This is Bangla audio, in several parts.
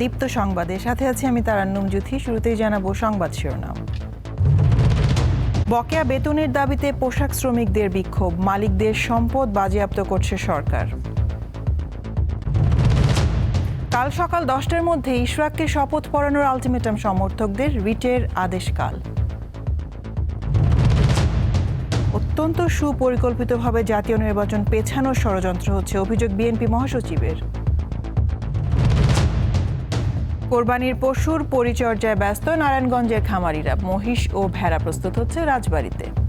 দীপ্ত সংবাদে। সাথে আছি আমি তারান্নুম জুথি, শুরুতেই জানাব সংবাদ শিরোনাম। বকেয়া বেতনের দাবিতে পোশাক শ্রমিকদের বিক্ষোভ, মালিকদের সম্পদ বাজেয়াপ্ত করছে সরকার। কাল সকাল দশটার মধ্যে ইশরাককে শপথ পড়ানোর আলটিমেটাম সমর্থকদের রিটের আদেশকাল। অত্যন্ত সুপরিকল্পিতভাবে জাতীয় নির্বাচন পেছানোর ষড়যন্ত্র হচ্ছে অভিযোগ বিএনপি মহাসচিবের। কোরবানির পশুর পরিচর্যায় ব্যস্ত নারায়ণগঞ্জের খামারিরা মহিষ ও ভেড়া প্রস্তুত হচ্ছে রাজবাড়িতে।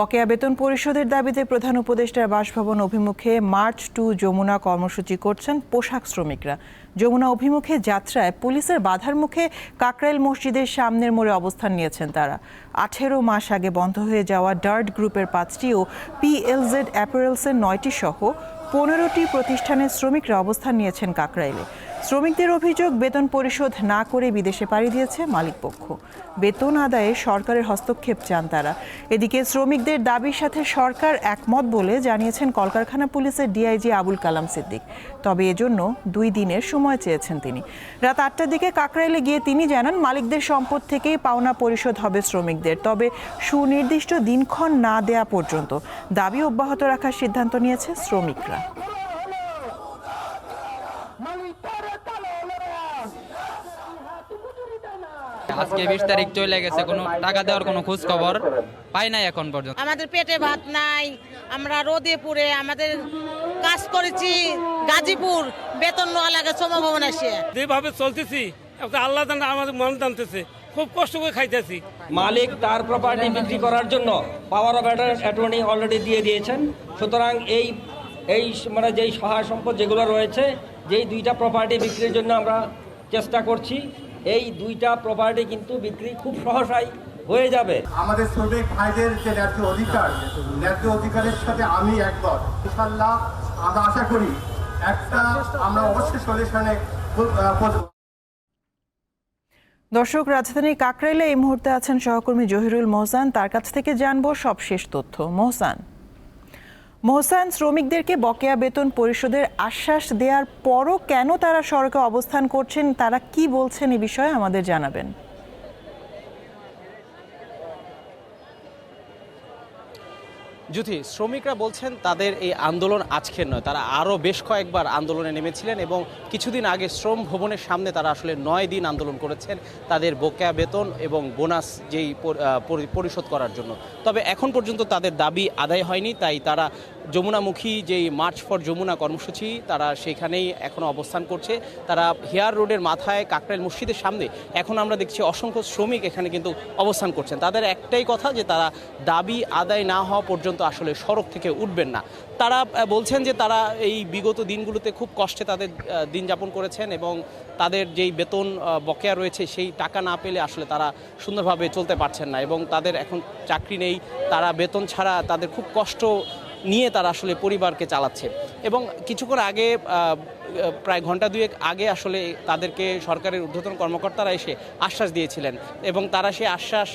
বকেয়া বেতন পরিশোধের দাবিতে প্রধান উপদেষ্টার বাসভবন অভিমুখে মার্চ টু যমুনা কর্মসূচি করছেন পোশাক শ্রমিকরা। যমুনা অভিমুখে যাত্রায় পুলিশের বাধার মুখে কাকরাইল মসজিদের সামনের মোড়ে অবস্থান নিয়েছেন তারা। আঠেরো মাস আগে বন্ধ হয়ে যাওয়া ডার্ট গ্রুপের পাঁচটি ও পিএলজেড অ্যাপারেলসের নয়টি সহ পনেরোটি প্রতিষ্ঠানের শ্রমিকরা অবস্থান নিয়েছেন কাকরাইলে। শ্রমিকদের অভিযোগ, বেতন পরিশোধ না করে বিদেশে পাড়ি দিয়েছে মালিকপক্ষ। বেতন আদায়ে সরকারের হস্তক্ষেপ চান তারা। এদিকে শ্রমিকদের দাবির সাথে সরকার একমত বলে জানিয়েছেন কলকারখানা পুলিশের ডিআইজি আবুল কালাম সিদ্দিক। তবে এজন্য দুই দিনের সময় চেয়েছেন তিনি। রাত আটটার দিকে কাকরাইলে গিয়ে তিনি জানান, মালিকদের সম্পদ থেকেই পাওনা পরিশোধ হবে শ্রমিকদের, তবে সুনির্দিষ্ট দিনক্ষণ না দেয়া পর্যন্ত। দাবি অব্যাহত রাখার সিদ্ধান্ত নিয়েছে শ্রমিকরা। আজকে বিশ তারিখ চলে গেছে কোনো টাকা দেওয়ার কোনো খোঁজ খবর পাই নাই এখন পর্যন্ত। আমাদের পেটে ভাত নাই আমরা রোদে পুড়ে আমাদের কাজ করেছি গাজীপুর বেতন নেওয়া লাগে সমভবন এসে যেভাবে চলতেছি আল্লাহ জানে আমাদের মন টানতেছে খুব কষ্ট করে খাইতেছি। মালিক তার প্রপার্টি বিক্রি করার জন্য পাওয়ার অফ অ্যাটর্নি অলরেডি দিয়ে দিয়েছেন। সুতরাং এই এই মানে যেই সহায় সম্পদ যেগুলো রয়েছে যেই দুইটা প্রপার্টি বিক্রির জন্য আমরা চেষ্টা করছি। এই দুইটা প্রপার্টি কিন্তু বিক্রি খুব সহসাই হয়ে যাবে। আমাদের শ্রমিক ভাইদের যে ন্যায্য অধিকার ন্যায্য অধিকারের সাথে আমি একমত। ইনশাল্লাহ আমরা আশা করি একটা আমরা অবশ্যই সলিউশনে দর্শক রাজধানীর কাকরাইলে এই মুহূর্তে আছেন সহকর্মী জহিরুল মোহসান। তার কাছ থেকে জানব সবশেষ তথ্য। মোহসান। মোহসান, শ্রমিকদেরকে বকেয়া বেতন পরিশোধের আশ্বাস দেওয়ার পরও কেন তারা সড়কে অবস্থান করছেন, তারা কি বলছেন এ বিষয়ে আমাদের জানাবেন। জ্যোতি, শ্রমিকরা বলছেন তাদের এই আন্দোলন আজকের নয়। তারা আরও বেশ কয়েকবার আন্দোলনে নেমেছিলেন এবং কিছুদিন আগে শ্রম ভবনের সামনে তারা আসলে নয় দিন আন্দোলন করেছেন তাদের বকেয়া বেতন এবং বোনাস যেই পরিশোধ করার জন্য। তবে এখন পর্যন্ত তাদের দাবি আদায় হয়নি, তাই তারা যমুনামুখী যেই মার্চ ফর যমুনা কর্মসূচি, তারা সেখানেই এখনও অবস্থান করছে। তারা হেয়ার রোডের মাথায় কাকরাইল মসজিদের সামনে এখন আমরা দেখছি অসংখ্য শ্রমিক এখানে কিন্তু অবস্থান করছেন। তাদের একটাই কথা যে তারা দাবি আদায় না হওয়া পর্যন্ত আসলে সড়ক থেকে উঠবেন না। তারা বলছেন যে তারা এই বিগত দিনগুলোতে খুব কষ্টে তাদের দিন যাপন করেছেন এবং তাদের যেই বেতন বকেয়া রয়েছে সেই টাকা না পেলে আসলে তারা সুন্দরভাবে চলতে পারছেন না এবং তাদের এখন চাকরি নেই, তারা বেতন ছাড়া তাদের খুব কষ্ট নিয়ে তারা আসলে পরিবারকে চালাচ্ছে। এবং কিছুক্ষণ আগে প্রায় ঘণ্টা দুয়েক আগে আসলে তাদেরকে সরকারের ঊর্ধ্বতন কর্মকর্তারা এসে আশ্বাস দিয়েছিলেন এবং তারা সেই আশ্বাস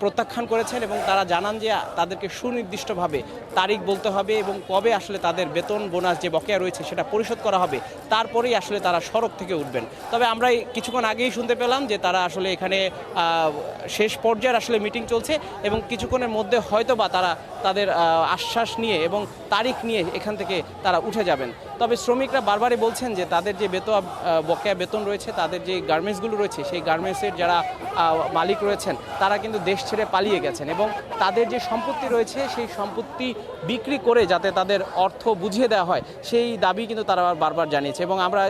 প্রত্যাখ্যান করেছেন এবং তারা জানান যে তাদেরকে সুনির্দিষ্টভাবে তারিখ বলতে হবে এবং কবে আসলে তাদের বেতন, বোনাস যে বকেয়া রয়েছে সেটা পরিশোধ করা হবে, তারপরেই আসলে তারা সড়ক থেকে উঠবেন। তবে আমরা কিছুক্ষণ আগেই শুনতে পেলাম যে তারা আসলে এখানে শেষ পর্যায়ের আসলে মিটিং চলছে এবং কিছুক্ষণের মধ্যে হয়তো বা তারা তাদের আশ্বাস নিয়ে এবং তারিখ নিয়ে এখান থেকে তারা উঠে যাবেন। তবে শ্রমিকরা বারবারই বলছেন যে তাদের যে বেতন বকেয়া বেতন রয়েছে, তাদের যে গার্মেন্টসগুলো রয়েছে, সেই গার্মেন্টসের যারা মালিক রয়েছেন, তারা কিন্তু দেশ ছেড়ে পালিয়ে গেছেন এবং তাদের যে সম্পত্তি রয়েছে, সেই সম্পত্তি বিক্রি করে যাতে তাদের অর্থ বুঝিয়ে দেওয়া হয়, সেই দাবি কিন্তু তারা বারবার জানিয়েছে এবং আমরা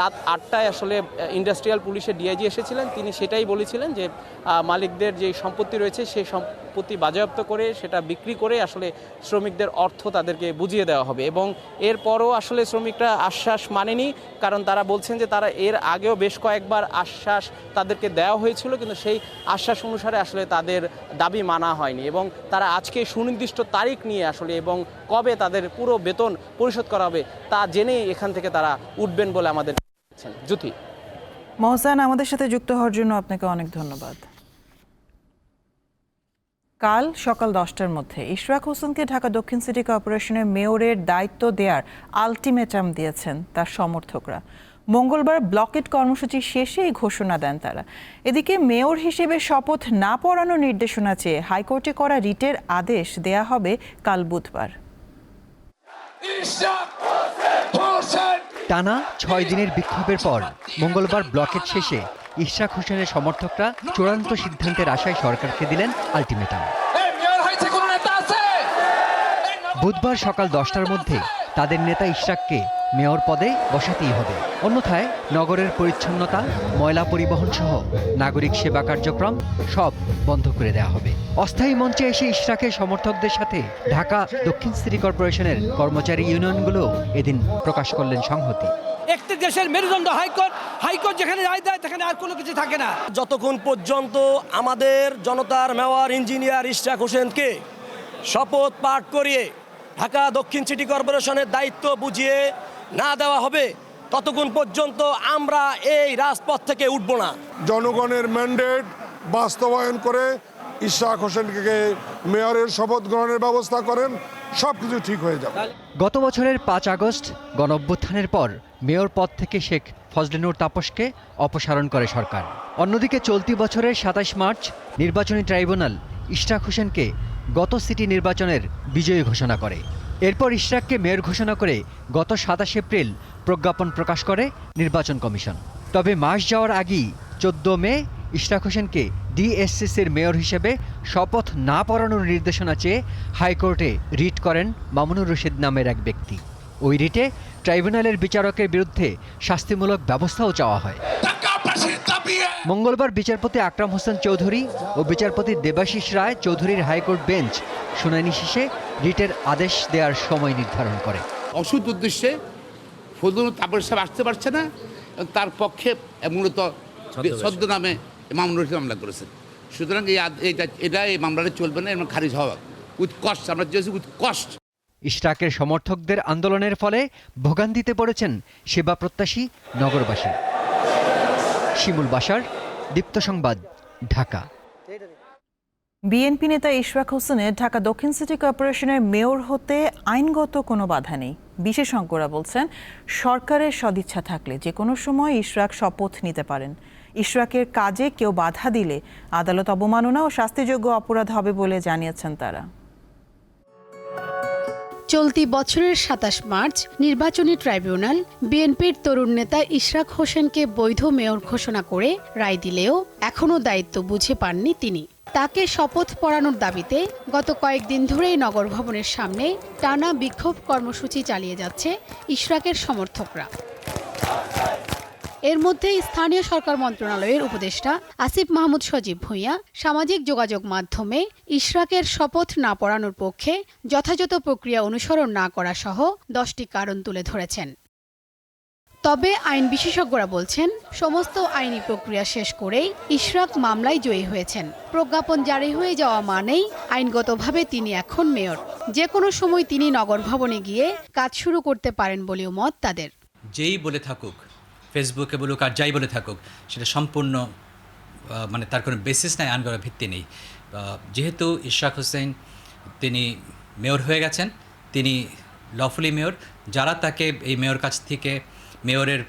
রাত আটটায় আসলে ইন্ডাস্ট্রিয়াল পুলিশের ডিআইজি এসেছিলেন। তিনি সেটাই বলেছিলেন যে মালিকদের যে সম্পত্তি রয়েছে, সেই সম্পত্তি বাজেয়াপ্ত করে, সেটা বিক্রি করে আসলে শ্রমিকদের অর্থ তাদেরকে বুঝিয়ে দেওয়া হবে। এবং এরপরও আসলে শ্রমিকরা আশ্বাস মানেনি, কারণ তারা বলছেন যে, তারা এর আগেও বেশ কয়েকবার আশ্বাস তাদেরকে দেওয়া হয়েছিল, কিন্তু সেই আশ্বাস অনুসারে আসলে তাদের দাবি মানা হয়নি। এবং তারা আজকে সুনির্দিষ্ট তারিখ নিয়ে আসলে, এবং কবে তাদের পুরো বেতন পরিশোধ করা হবে, তা জেনেই এখান থেকে তারা উঠবেন বলে আমাদের। জ্যোতি। মহসান আমাদের সাথে যুক্ত হওয়ার জন্য আপনাকে অনেক ধন্যবাদ। কাল সকাল দশটার মধ্যে ইশরাক হোসেনকে ঢাকা দক্ষিণ সিটি কর্পোরেশনের মেয়রের দায়িত্ব দেওয়ার আলটিমেটাম দিয়েছেন তার সমর্থকরা। মঙ্গলবার ব্লকেট কর্মসূচি শেষে এই ঘোষণা দেন তারা। এদিকে মেয়র হিসেবে শপথ না পড়ানোর নির্দেশনা চেয়ে হাইকোর্টে করা রিটের আদেশ দেয়া হবে কাল বুধবার। টানা ছয় দিনের বিক্ষোভের পর মঙ্গলবার ব্লকের শেষে ইশাক হোসেনের সমর্থকরা চূড়ান্ত সিদ্ধান্তের আশায় সরকারকে দিলেন আলটিমেটাম। বুধবার সকাল দশটার মধ্যে তাদের নেতা ইশরাককে মেয়র পদে বসাতেই হবে। অন্যথায় নগরের পরিচ্ছন্নতা ময়লা পরিবহন সহ নাগরিক সেবা কার্যক্রম সব বন্ধ করে দেওয়া হবে। অস্থায়ী মঞ্চে এসে ইশরাকের সমর্থকদের সাথে ঢাকা দক্ষিণ সিটি কর্পোরেশনের কর্মচারী ইউনিয়নগুলো এদিন প্রকাশ করলেন সংহতি। একটি দেশের মেরুদণ্ড হাইকোর্ট হাইকোর্ট যেখানে রায় দেয় সেখানে আর কোনো কিছু থাকে না। যতক্ষণ পর্যন্ত আমাদের জনতার মেওয়ার ইঞ্জিনিয়ার ইশরাক হোসেনকে শপথ পাঠ করিয়ে ঢাকা দক্ষিণ সিটি কর্পোরেশনের দায়িত্ব বুঝিয়ে না দেওয়া হবে ততক্ষণ পর্যন্ত আমরা এই রাজপথ থেকে উঠব না। জনগণের ম্যান্ডেট বাস্তবায়ন করে ইশাক হোসেনকে মেয়রের শপথ গ্রহণের ব্যবস্থা করেন সব কিছু ঠিক হয়ে যাবে। গত বছরের পাঁচ আগস্ট গণঅভ্যুত্থানের পর মেয়র পদ থেকে শেখ ফজলেনুর তাপসকে অপসারণ করে সরকার। অন্যদিকে চলতি বছরের সাতাশ মার্চ নির্বাচনী ট্রাইব্যুনাল ইশরাক হোসেনকে গত সিটি নির্বাচনের বিজয়ী ঘোষণা করে। এরপর ইশরাককে মেয়র ঘোষণা করে গত সাতাশ এপ্রিল প্রজ্ঞাপন প্রকাশ করে নির্বাচন কমিশন। তবে মাস যাওয়ার আগেই চোদ্দ মে ইশরাক হোসেনকে ডিএসসিসির মেয়র হিসেবে শপথ না পড়ানোর নির্দেশনা চেয়ে হাইকোর্টে রিট করেন মামুনুর রশিদ নামের এক ব্যক্তি। ওই রিটে ট্রাইব্যুনালের বিচারকের বিরুদ্ধে শাস্তিমূলক ব্যবস্থাও চাওয়া হয়। মঙ্গলবার বিচারপতি আকরাম হোসেন চৌধুরী ও বিচারপতি দেবাশিস রায় চৌধুরীর হাইকোর্ট বেঞ্চ শুনানি শেষে রিটের আদেশ দেওয়ার সময় নির্ধারণ করে। অসুদ উদ্দেশ্যে ফজলুল তাপর সাহেব আসতে পারছে না তার পক্ষে মূলত সদ্য নামে মামলা মামলা করেছেন সুতরাং এই এটা এই মামলাটা চলবে না এবং খারিজ হওয়া উইথ কস্ট আমরা চেয়েছি উইথ কস্ট ইশরাকের সমর্থকদের আন্দোলনের ফলে ভোগান্তিতে পড়েছেন সেবা প্রত্যাশী নগরবাসী। শিমুল বাসার দীপ্ত সংবাদ, ঢাকা। বিএনপি নেতা ইশরাক হোসেনের ঢাকা দক্ষিণ সিটি কর্পোরেশনের মেয়র হতে আইনগত কোনো বাধা নেই। বিশেষজ্ঞরা বলছেন, সরকারের সদিচ্ছা থাকলে যে কোনো সময় ইশরাক শপথ নিতে পারেন। ইশরাকের কাজে কেউ বাধা দিলে আদালত অবমাননা ও শাস্তিযোগ্য অপরাধ হবে বলে জানিয়েছেন তারা। চলতি বছরের সাতাশ মার্চ নির্বাচনী ট্রাইব্যুনাল বিএনপির তরুণ নেতা ইশরাক হোসেনকে বৈধ মেয়র ঘোষণা করে রায় দিলেও এখনও দায়িত্ব বুঝে পাননি তিনি। তাকে শপথ পড়ানোর দাবিতে গত কয়েকদিন ধরেই নগর ভবনের সামনে টানা বিক্ষোভ কর্মসূচি চালিয়ে যাচ্ছে ইশরাকের সমর্থকরা। এর মধ্যে স্থানীয় সরকার মন্ত্রণালয়ের উপদেষ্টা আসিফ মাহমুদ সজীব ভূঁইয়া, সামাজিক যোগাযোগ মাধ্যমে ইশরাকের শপথ না পড়ানোর পক্ষে যথাযথ প্রক্রিয়া অনুসরণ না করা সহ দশটি কারণ তুলে ধরেছেন। তবে আইন বিশেষজ্ঞরা বলছেন, সমস্ত আইনি প্রক্রিয়া শেষ করেই ইশরাক মামলায় জয়ী হয়েছেন। প্রজ্ঞাপন জারি হয়ে যাওয়া মানেই আইনগতভাবে তিনি এখন মেয়র। যে কোনো সময় তিনি নগর ভবনে গিয়ে কাজ শুরু করতে পারেন বলেও মত তাদের। যেই বলে থাকুক ফেসবুকে বলুক আর যাই বলে থাকুক সেটা সম্পূর্ণ মানে তার কোনো বেসিস নাই আইন করার ভিত্তি নেই। যেহেতু ইশরাক হোসেন তিনি মেয়র হয়ে গেছেন তিনি লফুলি মেয়র যারা তাকে এই মেয়র কাছ থেকে মেয়রের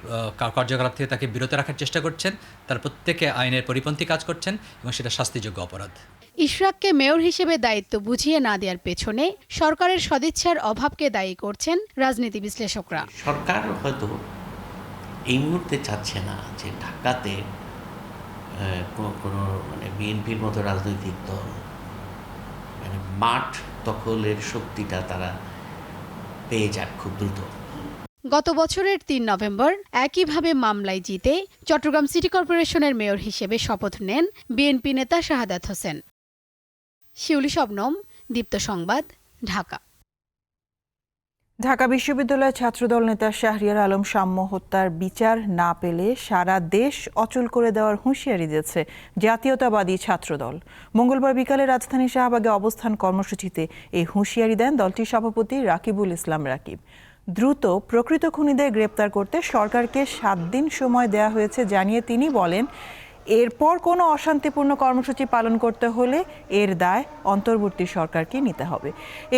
কার্যকলাপ থেকে তাকে বিরত রাখার চেষ্টা করছেন তার প্রত্যেকে আইনের পরিপন্থী কাজ করছেন এবং সেটা শাস্তিযোগ্য অপরাধ। ইশরাককে মেয়র হিসেবে দায়িত্ব বুঝিয়ে না দেওয়ার পেছনে সরকারের সদিচ্ছার অভাবকে দায়ী করছেন রাজনীতি বিশ্লেষকরা। সরকার হয়তো এই মুহূর্তে চাচ্ছে না যে ঢাকাতে কোনো মানে বিএনপির মতো রাজনৈতিক দল মানে মাঠ দখলের শক্তিটা তারা পেয়ে যাক খুব দ্রুত। গত বছরের তিন নভেম্বর একইভাবে মামলায় জিতে চট্টগ্রাম সিটি কর্পোরেশনের মেয়র হিসেবে শপথ নেন বিএনপি নেতা শাহাদাত হোসেন। শিউলি শবনম, দীপ্ত সংবাদ, ঢাকা। ঢাকা বিশ্ববিদ্যালয়ের ছাত্রদল নেতা শাহরিয়ার আলম সাম্য হত্যার বিচার না পেলে সারা দেশ অচল করে দেওয়ার হুঁশিয়ারি দিয়েছে জাতীয়তাবাদী ছাত্রদল। মঙ্গলবার বিকালে রাজধানী শাহবাগে অবস্থান কর্মসূচিতে এই হুঁশিয়ারি দেন দলটির সভাপতি রাকিবুল ইসলাম রাকিব। দ্রুত প্রকৃত খুনিদের গ্রেপ্তার করতে সরকারকে সাত দিন সময় দেওয়া হয়েছে জানিয়ে তিনি বলেন এরপর কোনো অশান্তিপূর্ণ কর্মসূচি পালন করতে হলে এর দায় অন্তর্বর্তী সরকারকে নিতে হবে।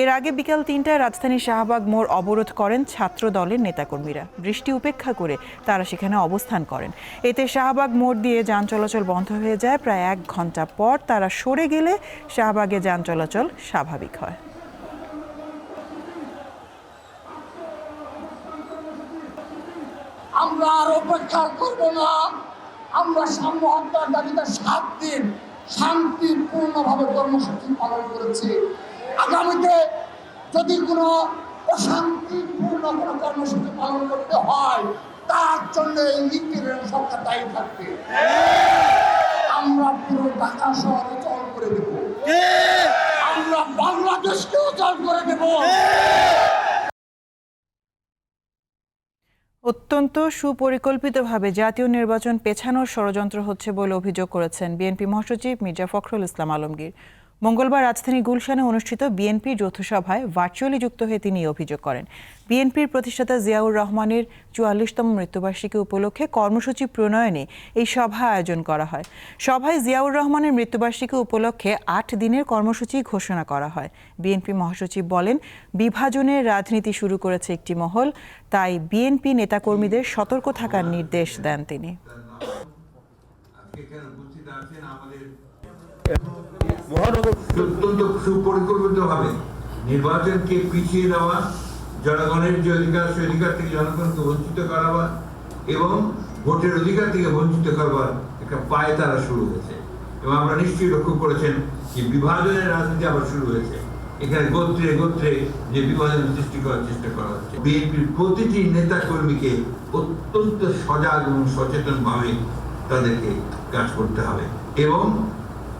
এর আগে বিকেল তিনটায় রাজধানীর শাহবাগ মোড় অবরোধ করেন ছাত্র দলের নেতাকর্মীরা। বৃষ্টি উপেক্ষা করে তারা সেখানে অবস্থান করেন। এতে শাহবাগ মোড় দিয়ে যান চলাচল বন্ধ হয়ে যায়। প্রায় এক ঘণ্টা পর তারা সরে গেলে শাহবাগে যান চলাচল স্বাভাবিক হয়। আমরা আর অপেক্ষা করব না। আমরা সাম্য হত্যার দাবিতে সাত দিন শান্তিপূর্ণভাবে কর্মসূচি পালন করেছি। আগামীতে যদি কোনো অশান্তিপূর্ণ কোনো কর্মসূচি পালন করতে হয় তার জন্য এই ইন্টারিয়াম সরকার দায়ী থাকবে। আমরা পুরো ঢাকা শহরে চল করে দেব। আমরা বাংলাদেশকেও চল করে দেব। অত্যন্ত সুপরিকল্পিতভাবে জাতীয় নির্বাচন পেছানোর ষড়যন্ত্র হচ্ছে বলে অভিযোগ করেছেন বিএনপি মহাসচিব মির্জা ফখরুল ইসলাম আলমগীর। মঙ্গলবার রাজধানী গুলশানে অনুষ্ঠিত বিএনপির যৌথ সভায় ভার্চুয়ালি যুক্ত হয়ে তিনি অভিযোগ করেন। বিএনপির প্রতিষ্ঠাতা জিয়াউর রহমানের চুয়াল্লিশতম মৃত্যুবার্ষিকী উপলক্ষে কর্মসূচি প্রণয়নে এই সভা আয়োজন করা হয়। সভায় জিয়াউর রহমানের মৃত্যুবার্ষিকী উপলক্ষে আট দিনের কর্মসূচি ঘোষণা করা হয়। বিএনপি মহাসচিব বলেন, বিভাজনের রাজনীতি শুরু করেছে একটি মহল, তাই বিএনপি নেতাকর্মীদের সতর্ক থাকার নির্দেশ দেন তিনি। অত্যন্ত সুপরিকল্পিতভাবে নির্বাচনকে পিছিয়ে দেওয়া, জনগণের যে অধিকার, সে অধিকার থেকে জনগণকে বঞ্চিত এবং ভোটের অধিকার থেকে বঞ্চিত করবার একটা পায়ে তারা শুরু হয়েছে। এবং আমরা নিশ্চয়ই লক্ষ্য করেছেন যে বিভাজনের রাজনীতি আবার শুরু হয়েছে। এখানে গোত্রে গোত্রে যে বিভাজন সৃষ্টি করার চেষ্টা করা হচ্ছে। বিএনপির প্রতিটি নেতা কর্মীকে অত্যন্ত সজাগ এবং সচেতন ভাবে তাদেরকে কাজ করতে হবে। এবং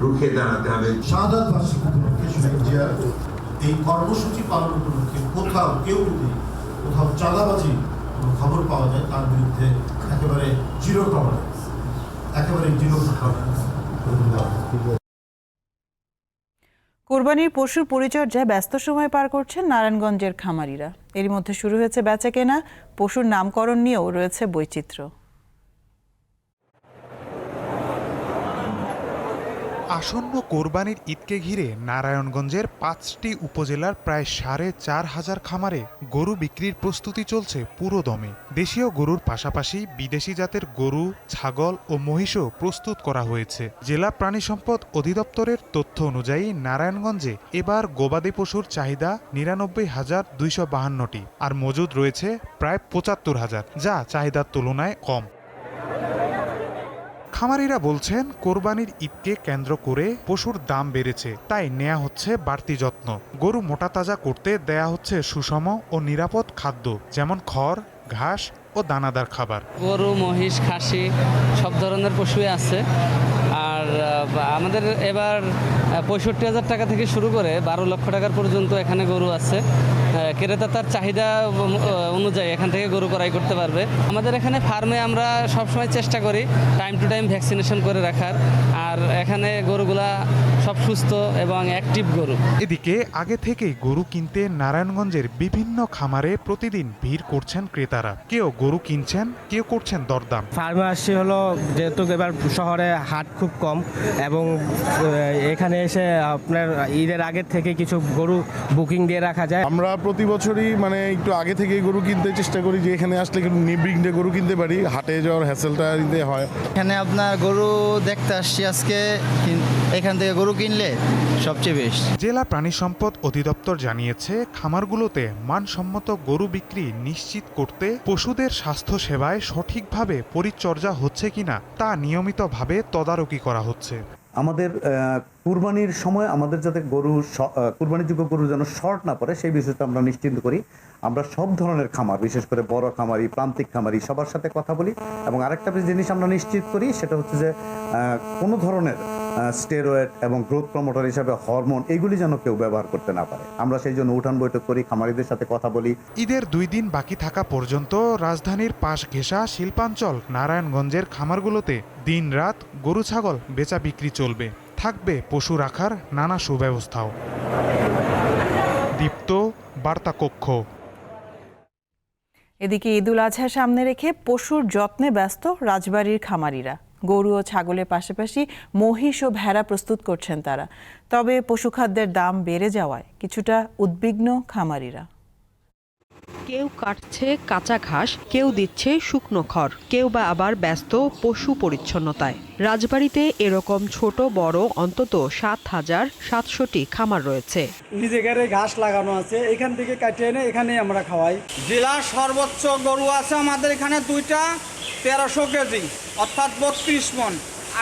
রুখে দাঁড়াতে হবে। শাহাদাত বার্ষিকী উপলক্ষে শহীদ জিয়ার এই কর্মসূচি পালন উপলক্ষে কোথাও কেউ যদি কোথাও চাঁদাবাজি কোনো খবর পাওয়া যায় তার বিরুদ্ধে একেবারে জিরো টলারেন্স একেবারে জিরো টলারেন্স কোরবানির পশুর পরিচর্যায় ব্যস্ত সময় পার করছেন নারায়ণগঞ্জের খামারিরা। এরই মধ্যে শুরু হয়েছে বেচা কেনা পশুর নামকরণ নিয়েও রয়েছে বৈচিত্র্য। আসন্ন কোরবানির ঈদকে ঘিরে নারায়ণগঞ্জের পাঁচটি উপজেলার প্রায় সাড়ে চার হাজার খামারে গরু বিক্রির প্রস্তুতি চলছে পুরো দমে। দেশীয় গরুর পাশাপাশি বিদেশি জাতের গরু, ছাগল ও মহিষও প্রস্তুত করা হয়েছে। জেলা প্রাণী সম্পদ অধিদপ্তরের তথ্য অনুযায়ী নারায়ণগঞ্জে এবার গবাদি পশুর চাহিদা নিরানব্বই হাজার দুইশো বাহান্নটি, আর মজুদ রয়েছে প্রায় পঁচাত্তর হাজার, যা চাহিদার তুলনায় কম। খামারিরা বলছেন, কোরবানির ঈদকে কেন্দ্র করে পশুর দাম বেড়েছে, তাই নেওয়া হচ্ছে বাড়তি যত্ন। গরু মোটা তাজা করতে দেয়া হচ্ছে সুষম ও নিরাপদ খাদ্য, যেমন খড়, ঘাস ও দানাদার খাবার। গরু, মহিষ, খাসি সব ধরনের পশুই আছে। আমাদের এবার পঁয়ষট্টি হাজার টাকা থেকে শুরু করে বারো লক্ষ টাকার পর্যন্ত এখানে গরু আছে। ক্রেতা তার চাহিদা অনুযায়ী এখান থেকে গরু ক্রয় করতে পারবে। আমাদের এখানে ফার্মে আমরা সবসময় চেষ্টা করি টাইম টু টাইম ভ্যাকসিনেশন করে রাখার। আর এখানে গরুগুলা সব সুস্থ এবং অ্যাক্টিভ গরু। এদিকে আগে থেকেই গরু কিনতে নারায়ণগঞ্জের বিভিন্ন খামারে প্রতিদিন ভিড় করছেন ক্রেতারা। কেউ গরু কিনছেন কেউ করছেন দরদাম। ফার্মে আসছি হলো যেহেতু এবার শহরে হাট খুব কম এবং এখানে এসে আপনার ঈদের আগের থেকে কিছু গরু বুকিং দিয়ে রাখা যায়। আমরা প্রতি বছরই মানে একটু আগে থেকেই গরু কিনতে চেষ্টা করি যে এখানে আসলে একটু নির্বিঘ্নে গরু কিনতে পারি। হাটে যাওয়ার হ্যাসেলটা দিতে হয়। এখানে আপনার গরু দেখতে আসছি আজকে কিন- এখান থেকে গরু কিনলে সবচেয়ে বেস্ট। জেলা প্রাণী সম্পদ অধিদপ্তর জানিয়েছে খামারগুলোতে মানসম্মত গরু বিক্রি নিশ্চিত করতে পশুদের স্বাস্থ্য সেবায় সঠিকভাবে পরিচর্যা হচ্ছে কিনা তা নিয়মিতভাবে তদারকি করা হচ্ছে। আমাদের কুরবানির সময় আমাদের যাতে গরু কুরবানিযোগ্য গরু যেন শর্ট না পড়ে সেই বিষয়টা আমরা নিশ্চিন্ত করি। আমরা সব ধরনের খামার বিশেষ করে বড় খামারি প্রান্তিক খামারি সবার সাথে কথা বলি এবং আরেকটা জিনিস আমরা নিশ্চিত করি সেটা হচ্ছে যে কোনো ধরনের স্টেরয়েড এবং গ্রোথ প্রমোটার হিসাবে হরমোন এগুলি যেন কেউ ব্যবহার করতে না পারে। আমরা সেই জন্য উঠান বৈঠক করি খামারিদের সাথে কথা বলি। ঈদের দুই দিন বাকি থাকা পর্যন্ত রাজধানীর পাশ ঘেঁষা শিল্পাঞ্চল নারায়ণগঞ্জের খামারগুলোতে দিন রাত গরু ছাগল বেচা বিক্রি চলবে। থাকবে পশু রাখার নানা সুব্যবস্থাও। দীপ্ত বার্তা কক্ষ। এদিকে ঈদুল আজহা সামনে রেখে পশুর যত্নে ব্যস্ত রাজবাড়ির খামারিরা। গরু ও ছাগলের পাশাপাশি মহিষ ও ভেড়া প্রস্তুত করছেন তারা। তবে পশুখাদ্যের দাম বেড়ে যাওয়ায় কিছুটা উদ্বিগ্ন খামারিরা। কেউ কাটছে কাঁচা ঘাস কেউ দিচ্ছে শুকনো খড় কেউ বা আবার ব্যস্ত পশু পরিচ্ছন্নতায়। রাজবাড়িতে এরকম ছোট বড় অন্তত সাত হাজার সাতশোটি খামার রয়েছে। নিজেদের ঘাস লাগানো আছে এখান থেকে কাটিয়ে এনে এখানে আমরা খাওয়াই। জেলার সর্বোচ্চ গরু আছে আমাদের এখানে দুইটা। তেরোশো কেজি অর্থাৎ বত্রিশ মন।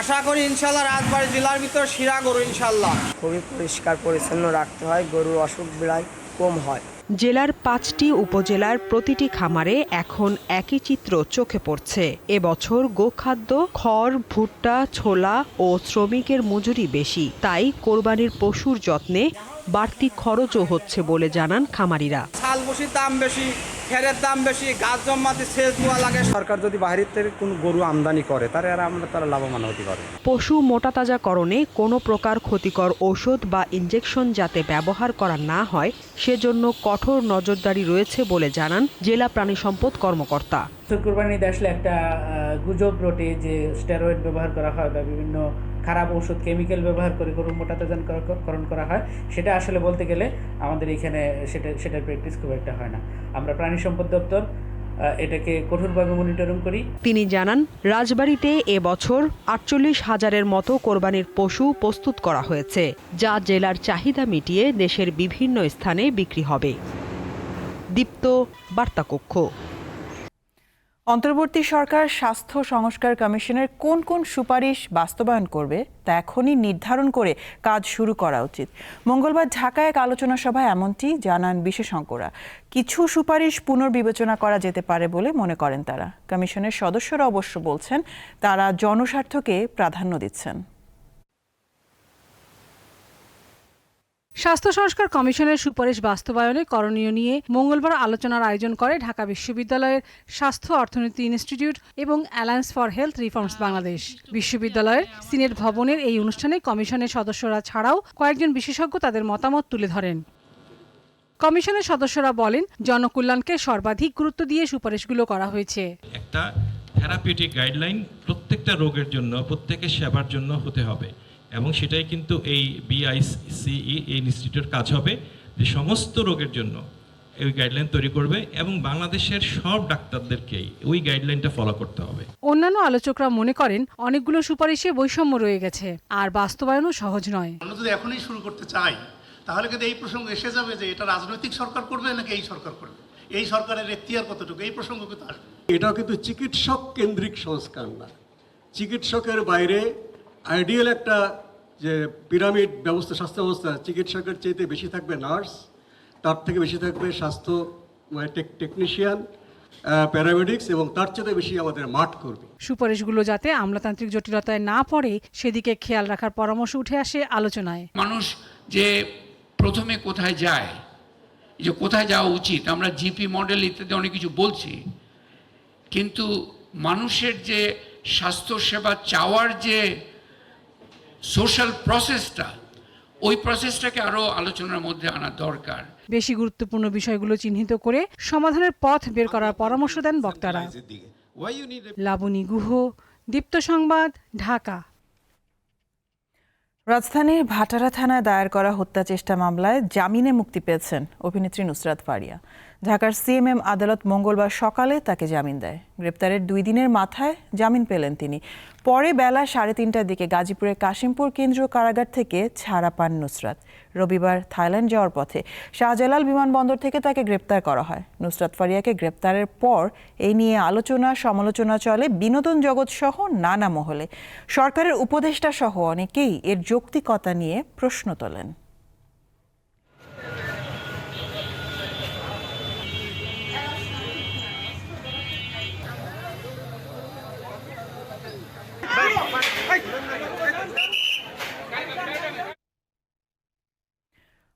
আশা করি ইনশাল্লাহ রাজবাড়ি জেলার ভিতর শিরা গরু ইনশাল্লাহ খুবই পরিষ্কার পরিচ্ছন্ন রাখতে হয় গরুর অসুখ বিড়াই কম হয়। জেলার পাঁচটি উপজেলার প্রতিটি খামারে এখন একই চিত্র চোখে পড়ছে। এবছর গোখাদ্য খড় ভুট্টা ছোলা ও শ্রমিকের মজুরি বেশি তাই কোরবানির পশুর যত্নে বাড়তি খরচও হচ্ছে বলে জানান খামারিরা। ছাল বসির দাম বেশি খেরের দাম বেশি গাছ জমাতে সেচ দেওয়া লাগে। সরকার যদি বাহিরের থেকে কোনো গরু আমদানি করে তাহলে আর আমরা তারা লাভবান হতে পারে পশু মোটাতাজাকরণে কোনো প্রকার ক্ষতিকর ঔষধ বা ইনজেকশন যাতে ব্যবহার করা না হয় সেজন্য কঠোর নজরদারি রয়েছে বলে জানান জেলা প্রাণী সম্পদ কর্মকর্তা। কোরবানিতে আসলে একটা গুজব রটে যে স্টেরয়েড ব্যবহার করা হয় বা বিভিন্ন খারাপ ওষুধ কেমিক্যাল ব্যবহার করে গরু মোটাতাজাকরণ করা হয়, সেটা আসলে বলতে গেলে আমাদের এখানে সেটা, সেটার প্র্যাকটিস খুব একটা হয় না। আমরা প্রাণী সম্পদ দপ্তর এটাকে কঠোরভাবে মনিটরিং করি। তিনি জানান, রাজবাড়িতে এবছর আটচল্লিশ হাজারের মতো কোরবানির পশু প্রস্তুত করা হয়েছে, যা জেলার চাহিদা মিটিয়ে দেশের বিভিন্ন স্থানে বিক্রি হবে। দীপ্ত, বার্তাকক্ষ। অন্তর্বর্তী সরকার স্বাস্থ্য সংস্কার কমিশনের কোন কোন সুপারিশ বাস্তবায়ন করবে, তা এখনই নির্ধারণ করে কাজ শুরু করা উচিত। মঙ্গলবার ঢাকায় এক আলোচনা সভায় এমনটি জানান বিশেষজ্ঞরা। কিছু সুপারিশ পুনর্বিবেচনা করা যেতে পারে বলে মনে করেন তারা। কমিশনের সদস্যরা অবশ্য বলছেন, তারা জনস্বার্থকে প্রাধান্য দিচ্ছেন। স্বাস্থ্য সংস্কার কমিশনের সুপারিশ বাস্তবায়নে করণীয় নিয়ে মঙ্গলবার আলোচনার আয়োজন করে ঢাকা বিশ্ববিদ্যালয়ের স্বাস্থ্য অর্থনীতি ইনস্টিটিউট এবং alliance for health reforms Bangladesh. বিশ্ববিদ্যালয়ের সিনেট ভবনের এই অনুষ্ঠানে কমিশনের সদস্যরা ছাড়াও কয়েকজন বিশেষজ্ঞ তাদের মতামত তুলে ধরেন। কমিশনের সদস্যরা বলেন, জনকল্যাণকে সর্বাধিক গুরুত্ব দিয়ে সুপারিশগুলো করা হয়েছে। একটা থেরাপিউটিক গাইডলাইন প্রত্যেকটা রোগের জন্য, প্রত্যেকের সেবার জন্য হতে হবে। এবং সেটাই কিন্তু এই বিআইসিই এই ইনস্টিটিউট কাজ হবে যে সমস্ত রোগের জন্য এই গাইডলাইন তৈরি করবে এবং বাংলাদেশের সব ডাক্তারদেরকেই ওই গাইডলাইনটা ফলো করতে হবে। অন্যান্য আলোচকরা মনে করেন অনেকগুলো সুপারিশে বৈষম্য রয়ে গেছে আর বাস্তবায়নও সহজ নয়। আমরা যদি এখনই শুরু করতে চাই তাহলে কিন্তু এই প্রসঙ্গ এসে যাবে যে এটা রাজনৈতিক সরকার করবে নাকি এই সরকার করবে? এই সরকারের এখতিয়ার কতটুকু? এই প্রসঙ্গ কিন্তু আসবে। এটাও কিন্তু চিকিৎসক কেন্দ্রিক সংস্কার না। চিকিৎসকের বাইরে আইডিয়াল একটা যে পিরামিড ব্যবস্থা স্বাস্থ্য ব্যবস্থা চিকিৎসকের চাইতে বেশি থাকবে নার্স তার থেকে বেশি থাকবে স্বাস্থ্য মানে টেকনিশিয়ান প্যারামেডিক্স এবং তার চেয়ে বেশি আমাদের মাঠ করবে সুপারিশগুলো যাতে আমলাতান্ত্রিক জটিলতায় না পড়ে সেদিকে খেয়াল রাখার পরামর্শ উঠে আসে আলোচনায়। মানুষ যে প্রথমে কোথায় যায় যে কোথায় যাওয়া উচিত আমরা জিপি মডেল ইত্যাদি অনেক কিছু বলছি কিন্তু মানুষের যে স্বাস্থ্যসেবা চাওয়ার যে সোশ্যাল প্রসেসটা ওই প্রসেসটাকে আরও আলোচনার মধ্যে আনা দরকার। বেশি গুরুত্বপূর্ণ বিষয়গুলো চিহ্নিত করে সমাধানের পথ বের করার পরামর্শ দেন বক্তারা। লাবণী গুহ দীপ্ত সংবাদ ঢাকা। রাজধানীর ভাটারা থানায় দায়ের করা হত্যা চেষ্টা মামলায় জামিনে মুক্তি পেয়েছেন অভিনেত্রী নুসরাত ফারিয়া। ঢাকার সিএমএম আদালত মঙ্গলবার সকালে তাকে জামিন দেয়। গ্রেপ্তারের দুই দিনের মাথায় জামিন পেলেন তিনি। পরে বেলা সাড়ে তিনটার দিকে গাজীপুরের কাশিমপুর কেন্দ্রীয় কারাগার থেকে ছাড়া পান নুসরাত। রবিবার থাইল্যান্ড যাওয়ার পথে শাহজালাল বিমানবন্দর থেকে তাকে গ্রেপ্তার করা হয়। নুসরাত ফারিয়াকে গ্রেপ্তারের পর এই নিয়ে আলোচনা, সমালোচনা চলে বিনোদন জগৎ সহ নানা মহলে। সরকারের উপদেষ্টা সহ অনেকেই এর যৌক্তিকতা নিয়ে প্রশ্ন তোলেন।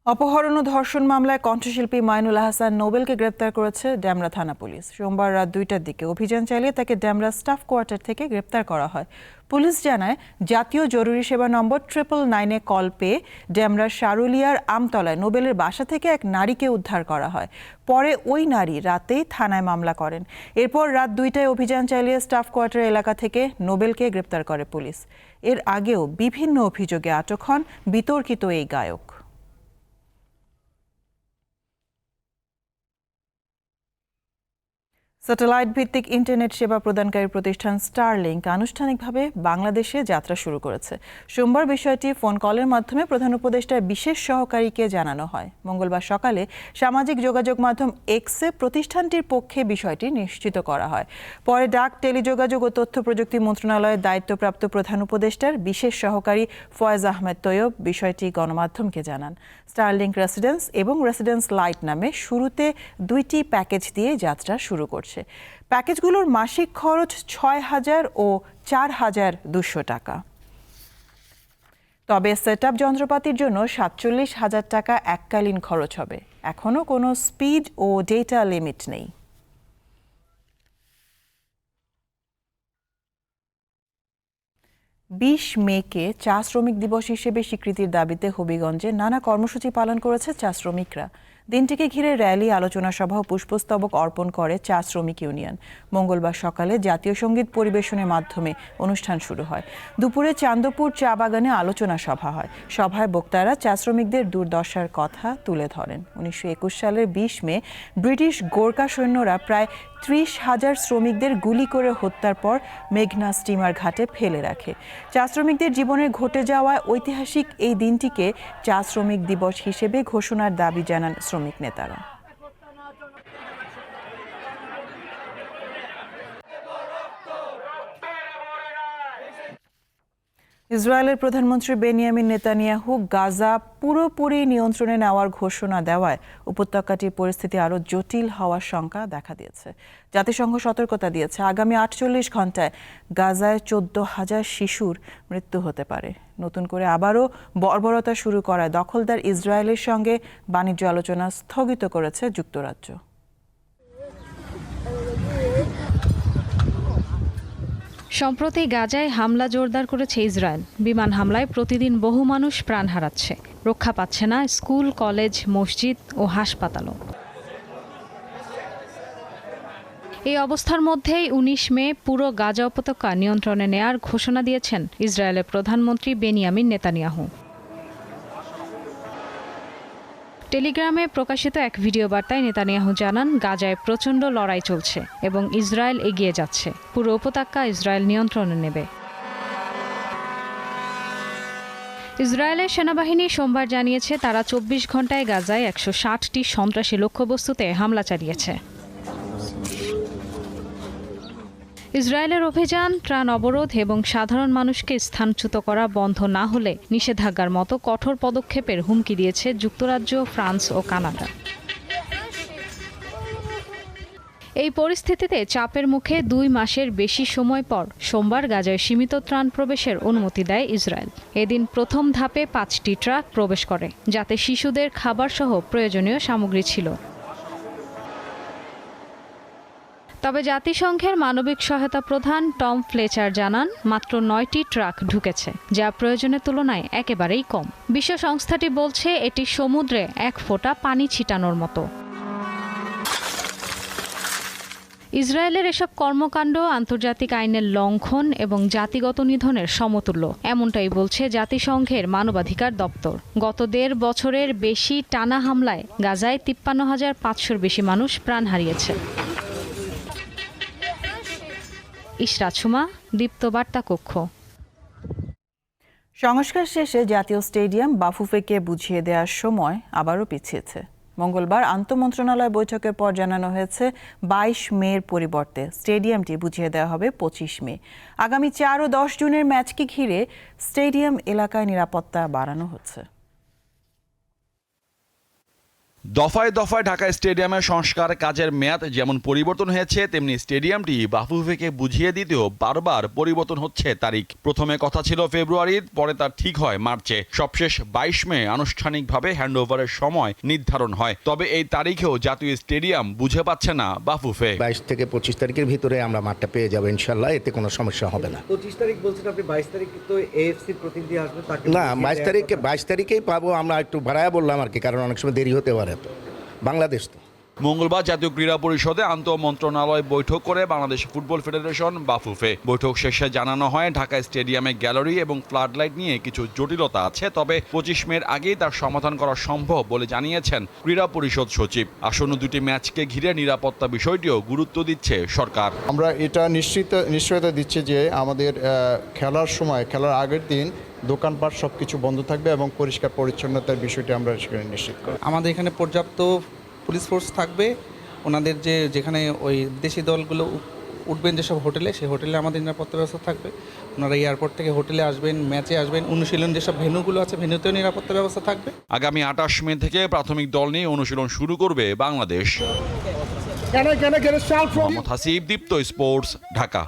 অপহরণ ও ধর্ষণ মামলায় কণ্ঠশিল্পী মাইনুল হাসান নোবেলকে গ্রেপ্তার করেছে ড্যামরা থানা পুলিশ। সোমবার রাত দুইটার দিকে অভিযান চালিয়ে তাকে ড্যামরা স্টাফ কোয়ার্টার থেকে গ্রেপ্তার করা হয়। পুলিশ জানায়, জাতীয় জরুরি সেবা নম্বর ট্রিপল নাইনে কল পেয়ে ড্যামরার সারুলিয়ার আমতলায় নোবেলের বাসা থেকে এক নারীকে উদ্ধার করা হয়। পরে ওই নারী রাতেই থানায় মামলা করেন। এরপর রাত দুইটায় অভিযান চালিয়ে স্টাফ কোয়ার্টার এলাকা থেকে নোবেলকে গ্রেপ্তার করে পুলিশ। এর আগেও বিভিন্ন অভিযোগে আটক হন বিতর্কিত এই গায়ক। স্যাটেলাইট ভিত্তিক ইন্টারনেট সেবা প্রদানকারী প্রতিষ্ঠান স্টারলিংক আনুষ্ঠানিকভাবে বাংলাদেশে যাত্রা শুরু করেছে। সোমবার বিষয়টি ফোন কলের মাধ্যমে প্রধান উপদেষ্টার বিশেষ সহকারীকে জানানো হয়। মঙ্গলবার সকালে সামাজিক যোগাযোগ মাধ্যম এক্সে প্রতিষ্ঠানটির পক্ষে বিষয়টি নিশ্চিত করা হয়। পরে ডাক, টেলিযোগাযোগ ও তথ্য প্রযুক্তি মন্ত্রণালয়ের দায়িত্বপ্রাপ্ত প্রধান উপদেষ্টার বিশেষ সহকারী ফয়েজ আহমেদ তৈয়ব বিষয়টি গণমাধ্যমকে জানান। স্টারলিংক রেসিডেন্স এবং রেসিডেন্স লাইট নামে শুরুতে দুইটি প্যাকেজ দিয়ে যাত্রা শুরু করছে। প্যাকেজগুলোর মাসিক খরচ ছয় হাজার ও চার হাজার দুশো টাকা। তবে সেট আপ যন্ত্রপাতির জন্য সাতচল্লিশ হাজার টাকা এককালীন খরচ হবে। এখনও কোনো স্পিড ও ডেটা লিমিট নেই। বিশ মেকে চা শ্রমিক দিবস হিসেবে স্বীকৃতির দাবিতে হবিগঞ্জে নানা কর্মসূচি পালন করেছে চা শ্রমিকরা। দিনটিকে ঘিরে র্যালি, আলোচনা সভা পুষ্পস্তবক অর্পণ করে চা শ্রমিক ইউনিয়ন। মঙ্গলবার সকালে জাতীয় সংগীত পরিবেশনের মাধ্যমে অনুষ্ঠান শুরু হয়। দুপুরে চান্দপুর চা বাগানে আলোচনা সভা হয়। সভায় বক্তারা চা শ্রমিকদের দুর্দশার কথা তুলে ধরেন। উনিশশো একুশ সালের বিশ মে ব্রিটিশ গোর্কা সৈন্যরা প্রায় ত্রিশ হাজার শ্রমিকদের গুলি করে হত্যার পর মেঘনা স্টিমার ঘাটে ফেলে রাখে। চা শ্রমিকদের জীবনে ঘটে যাওয়া ঐতিহাসিক এই দিনটিকে চা শ্রমিক দিবস হিসেবে ঘোষণার দাবি জানান শ্রমিক নেতারা। ইসরায়েলের প্রধানমন্ত্রী বেনিয়ামিন নেতানিয়াহু গাজা পুরোপুরি নিয়ন্ত্রণে নেওয়ার ঘোষণা দেওয়ায় উপত্যকাটির পরিস্থিতি আরও জটিল হওয়ার শঙ্কা দেখা দিয়েছে। জাতিসংঘ সতর্কতা দিয়েছে, আগামী আটচল্লিশ ঘন্টায় গাজায় চোদ্দ হাজার শিশুর মৃত্যু হতে পারে। নতুন করে আবারও বর্বরতা শুরু করায় দখলদার ইসরায়েলের সঙ্গে বাণিজ্য আলোচনা স্থগিত করেছে যুক্তরাজ্য। সম্প্রতি গাজায় হামলা জোরদার করেছে ইসরায়েল। বিমান হামলায় প্রতিদিন বহু মানুষ প্রাণ হারাচ্ছে। রক্ষা পাচ্ছে না স্কুল, কলেজ, মসজিদ ও হাসপাতালও। এই অবস্থার মধ্যেই উনিশ মে পুরো গাজা উপত্যকা নিয়ন্ত্রণে নেয়ার ঘোষণা দিয়েছেন ইসরায়েলের প্রধানমন্ত্রী বেনিয়ামিন নেতানিয়াহু। টেলিগ্রামে প্রকাশিত এক ভিডিও বার্তায় নেতানিয়াহু জানান, গাজায় প্রচণ্ড লড়াই চলছে এবং ইসরায়েল এগিয়ে যাচ্ছে। পুরো উপত্যকা ইসরায়েল নিয়ন্ত্রণে নেবে। ইসরায়েলের সেনাবাহিনী সোমবার জানিয়েছে, তারা চব্বিশ ঘন্টায় গাজায় একশো ষাটটি সন্ত্রাসী লক্ষ্যবস্তুতে হামলা চালিয়েছে। ইসরায়েলের অভিযান, ত্রাণ অবরোধ এবং সাধারণ মানুষকে স্থানচ্যুত করা বন্ধ না হলে নিষেধাজ্ঞার মতো কঠোর পদক্ষেপের হুমকি দিয়েছে যুক্তরাজ্য, ফ্রান্স ও কানাডা। এই পরিস্থিতিতে চাপের মুখে দুই মাসের বেশি সময় পর সোমবার গাজায় সীমিত ত্রাণ প্রবেশের অনুমতি দেয় ইসরায়েল। এদিন প্রথম ধাপে পাঁচটি ট্রাক প্রবেশ করে, যাতে শিশুদের খাবারসহ প্রয়োজনীয় সামগ্রী ছিল। তবে জাতিসংঘের মানবিক সহায়তা প্রধান টম ফ্লেচার জানান, মাত্র নয়টি ট্রাক ঢুকেছে, যা প্রয়োজনের তুলনায় একেবারেই কম। বিশ্ব সংস্থাটি বলছে, এটি সমুদ্রে এক ফোঁটা পানি ছিটানোর মতো। ইসরায়েলের এসব কর্মকাণ্ড আন্তর্জাতিক আইনের লঙ্ঘন এবং জাতিগত নিধনের সমতুল্য, এমনটাই বলছে জাতিসংঘের মানবাধিকার দপ্তর। গত দেড় বছরের বেশি টানা হামলায় গাজায় তিপ্পান্ন হাজার পাঁচশোর বেশি মানুষ প্রাণ হারিয়েছে। ইশরাত সুমা, দীপ্ত বার্তা কক্ষ। সংস্কার শেষে জাতীয় স্টেডিয়াম বাফুফেকে বুঝিয়ে দেওয়ার সময় আবারও পিছিয়েছে। মঙ্গলবার আন্তঃমন্ত্রণালয় বৈঠকের পর জানানো হয়েছে, বাইশ মের পরিবর্তে স্টেডিয়ামটি বুঝিয়ে দেওয়া হবে পঁচিশ মে। আগামী চার ও দশ জুনের ম্যাচকে ঘিরে স্টেডিয়াম এলাকায় নিরাপত্তা বাড়ানো হচ্ছে। দফায় দফায় ঢাকা স্টেডিয়ামের সংস্কার কাজের মেয়াদ যেমন পরিবর্তন হয়েছে তেমনি স্টেডিয়ামটি বাফুফেকে বুঝিয়ে দিতেও বারবার পরিবর্তন হচ্ছে তারিখ। প্রথমে কথা ছিল ফেব্রুয়ারির পরে তার ঠিক হয় মার্চে। সবশেষ বাইশ মে আনুষ্ঠানিকভাবে হ্যান্ডওভারের সময় নির্ধারণ হয়। তবে এই তারিখেও জাতীয় স্টেডিয়াম বুঝে পাচ্ছে না বাফুফে। বাইশ থেকে পঁচিশ তারিখের ভিতরে আমরা মাঠটা পেয়ে যাব ইনশাল্লাহ এতে কোনো সমস্যা হবে না। পঁচিশ তারিখ বলছেন আপনি বাইশ তারিখ তো এএফসির প্রতিনিধি আসবে না বাইশ তারিখে বাইশ তারিখেই পাবো আমরা একটু ভাড়ায় বললাম আর কি কারণ অনেক সময় দেরি হতে পারে। বাংলাদেশ তো মঙ্গলবার জাতীয় ক্রীড়া পরিষদে আন্তঃ মন্ত্রণালয় বৈঠক করে বাংলাদেশ ফুটবল ফেডারেশন বাফুফে। বৈঠক শেষে জানানো হয় ঢাকা স্টেডিয়ামে গ্যালারি এবং ফ্লাড লাইট নিয়ে কিছু জটিলতা আছে তবে পঁচিশ মের আগেই তার সমাধান করা সম্ভব বলে জানিয়েছেন ক্রীড়া পরিষদ সচিব। আসন্ন দুটি ম্যাচকে ঘিরে নিরাপত্তা বিষয়টিও গুরুত্ব দিচ্ছে সরকার। আমরা এটা নিশ্চিত নিশ্চয়তা দিচ্ছি যে আমাদের খেলার সময় খেলার আগের দিন দোকানপাট সব কিছু বন্ধ থাকবে এবং পরিষ্কার পরিচ্ছন্নতার বিষয়টি আমরা সেখানে নিশ্চিত করব। আমাদের এখানে পর্যাপ্ত পুলিশ ফোর্স থাকবে। ওনাদের যে যেখানে ওই দেশি দলগুলো উঠবেন যেসব হোটেলে সেই হোটেলে আমাদের নিরাপত্তা ব্যবস্থা থাকবে। ওনারা এয়ারপোর্ট থেকে হোটেলে আসবেন ম্যাচে আসবেন অনুশীলন যেসব ভেন্যুগুলো আছে ভেন্যুতেও নিরাপত্তা ব্যবস্থা থাকবে। আগামী আটাশ মে থেকে প্রাথমিক দল নিয়ে অনুশীলন শুরু করবে বাংলাদেশ। মোহাম্মদ হাসিব দীপ্ত স্পোর্টস ঢাকা।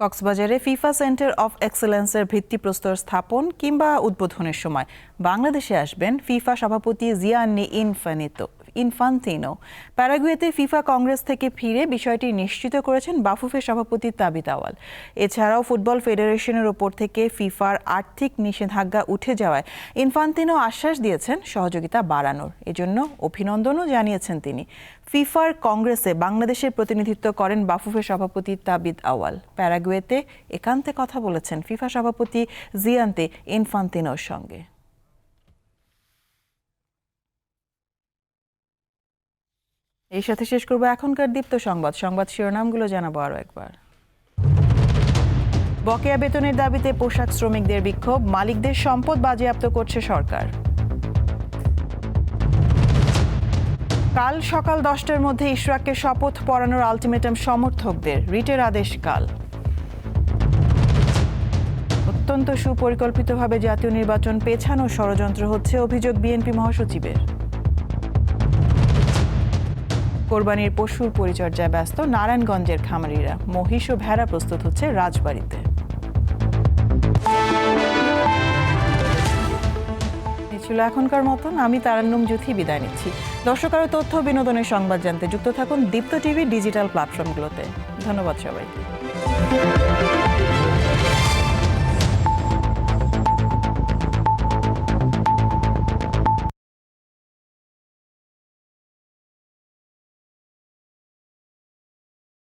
কক্সবাজারে ফিফা সেন্টার অফ এক্সেলেন্সের ভিত্তিপ্রস্তর স্থাপন কিংবা উদ্বোধনের সময় বাংলাদেশে আসবেন ফিফা সভাপতি জিয়ান্নি ইনফানিতো। ইনফান্তিনো। প্যারাগুয়েতে ফিফা কংগ্রেস থেকে ফিরে বিষয়টি নিশ্চিত করেছেন বাফুফে সভাপতি তাবিত আওয়াল। এছাড়াও ফুটবল ফেডারেশনের ওপর থেকে ফিফার আর্থিক নিষেধাজ্ঞা উঠে যাওয়ায় ইনফান্তিনো আশ্বাস দিয়েছেন সহযোগিতা বাড়ানোর। এজন্য অভিনন্দনও জানিয়েছেন তিনি। ফিফার কংগ্রেসে বাংলাদেশের প্রতিনিধিত্ব করেন বাফুফে সভাপতি তাবিদ আওয়াল। প্যারাগুয়েতে একান্তে কথা বলেছেন ফিফা সভাপতি জিয়ান্তে ইনফান্তিনোর সঙ্গে। এই সাথে শেষ করব এখনকার দীপ্ত সংবাদ। সংবাদ শিরোনামগুলো জানাব আরও একবার। বকেয়া বেতনের দাবিতে পোশাক শ্রমিকদের বিক্ষোভ, মালিকদের সম্পদ বাজেয়াপ্ত করছে সরকার। কাল সকাল দশটার মধ্যে ইশরাককে শপথ পড়ানোর আলটিমেটাম সমর্থকদের, রিটের আদেশ কাল। অত্যন্ত সুপরিকল্পিতভাবে জাতীয় নির্বাচন পেছানো ষড়যন্ত্র হচ্ছে অভিযোগ বিএনপি মহাসচিবের। কোরবানির পশুর পরিচর্যায় ব্যস্ত নারায়ণগঞ্জের খামারিরা। মহিষ ও ভেড়া প্রস্তুত হচ্ছে রাজবাড়িতে। ছিল এখনকার মতন, আমি তারান্নুম জ্যোতি বিদায় নিচ্ছি। দর্শক আরও তথ্য বিনোদনের সংবাদ জানতে যুক্ত থাকুন দীপ্ত টিভি ডিজিটাল প্ল্যাটফর্মগুলোতে। ধন্যবাদ সবাইকে।